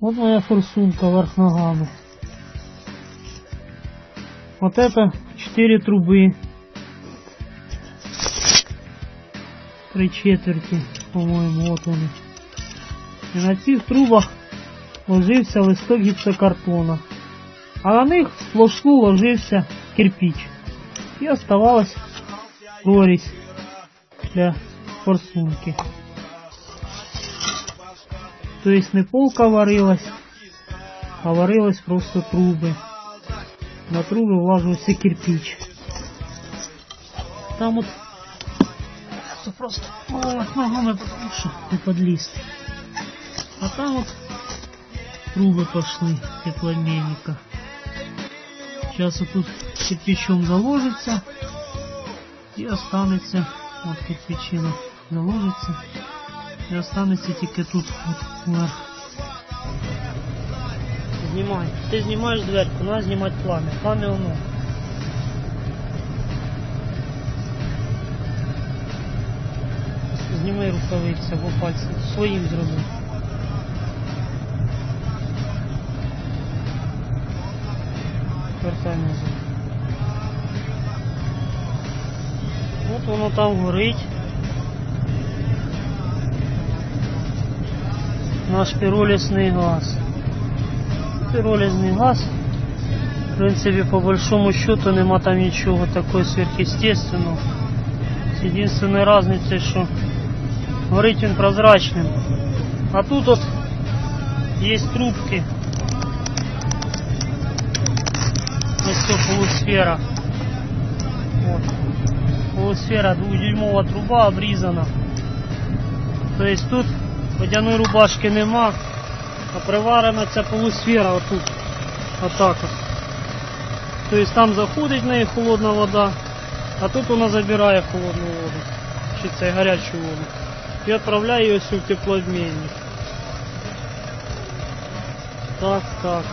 Вот моя форсунка вверх ногами. Вот это четыре трубы. Три четверти, по-моему, вот вони. І на цих трубах ложився листок гіпсокартона. А на них сплошну ложився кирпич. І оставалась прорізь для форсунки. То есть не полка варилась, а варилась просто труби. На труби влажився кирпич. Там вот это просто вот ногами потому что не подліз. А там вот трубы пошли теплообменника. Сейчас вот тут кирпичом заложится и останется вот кирпичина заложится і останеться тільки тут. Знімай. Ти знімаєш дверку, треба знімати пламя. Пламя воно. Зніми рукавиці або пальці. Своїм зроби. Вертай назад. От воно там горить. Наш пиролісний газ. Пиролізний газ. В принципі, по большому счету нема там нічого такого сверхъестественного. З єдинственною разницею, що горить він прозрачним. А тут от є трубки. Ось це полусфера. Вот. Полусфера, двухдюймова труба обрізана. То есть тут водяної рубашки нема, а приварена ця полусфера отут. Отак от. Тобто там заходить в неї холодна вода, а тут вона забирає холодну воду. Чи це гарячу воду. І відправляє її ось у теплообмінник. Так, так.